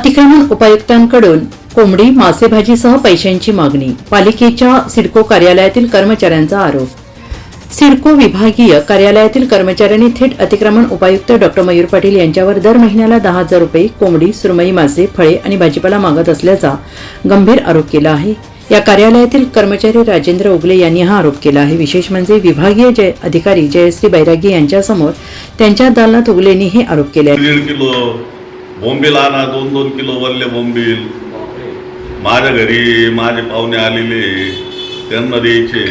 अतिक्रमण उपायुक्तांकडून कोंबडी मासेभाजीसह पैशांची मागणी पालिकेच्या सिडको कार्यालयातील कर्मचाऱ्यांचा आरोप. सिडको विभागीय कार्यालयातील कर्मचाऱ्यांनी थेट अतिक्रमण उपायुक्त डॉक्टर मयूर पाटील यांच्यावर दर महिन्याला दहा हजार रुपये कोंबडी सुरमई मासे फळे आणि भाजीपाला मागत असल्याचा गंभीर आरोप केला आहे. या कार्यालयातील कर्मचारी राजेंद्र उगले यांनी हा आरोप केला आहे. विशेष म्हणजे विभागीय जय अधिकारी जयश्री बैरागी यांच्यासमोर त्यांच्या दालनात उगलेंनी हे आरोप केले. बोंबील आणा दोन दोन किलो वल्ले बोंबील. माझ्या घरी माझे पाहुणे आलेले त्यांना द्यायचे.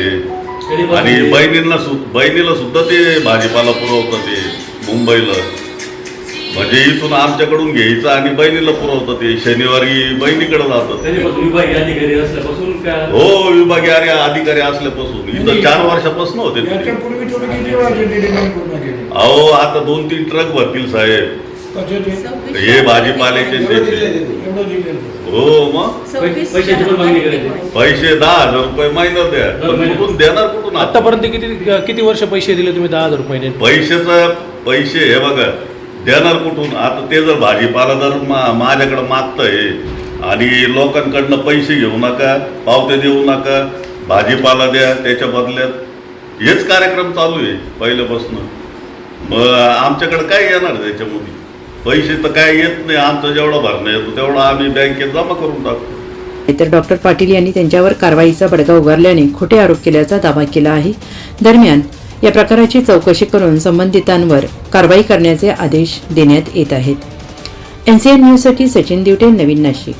आणि बहिणींना सु बहिणीला सुद्धा ते भाजीपाला पुरवतात ते मुंबईला. म्हणजे इथून आमच्याकडून घ्यायचं आणि बहिणीला पुरवतात ते. शनिवारी बहिणीकडे जातात. त्याच्यापासून विभागीय अधिकारी असल्यापासून का हो विभागीय आणि अधिकारी असल्यापासून. इथं चार वर्षापासून होते अहो आता दोन तीन ट्रक भरतील साहेब. हे भाजीपाल्याचे दिलेलं हो मग. पैसे दहा हजार रुपये महिना द्या. पण. कुठून देणार कुठून आता? आतापर्यंत किती किती वर्ष पैसे दिले तुम्ही दहा हजार रुपये? पैशाचं पैसे हे बघा देणार कुठून? आता ते जर भाजीपाला जर मा माझ्याकडे मागतंय आणि लोकांकडनं पैसे घेऊ नका पावते देऊ नका भाजीपाला द्या त्याच्या बदल्यात हेच कार्यक्रम चालू आहे पहिल्यापासून. मग आमच्याकडे काय येणार त्याच्यामध्ये? पैसे तर काय येत नाही आमचं जेवढं भरणं येतो तेवढं आम्ही बँकेत जमा करून टाकतो तर डॉक्टर पाटील यांनी त्यांच्यावर कारवाईचा बडगा उगारल्याने खोटे आरोप केल्याचा दावा केला आहे. दरम्यान या प्रकाराची चौकशी करून संबंधितांवर कारवाई करण्याचे आदेश देण्यात येत आहेत. एनसीएन न्यूजसाठी सचिन दिवटे नवीन नाशिक.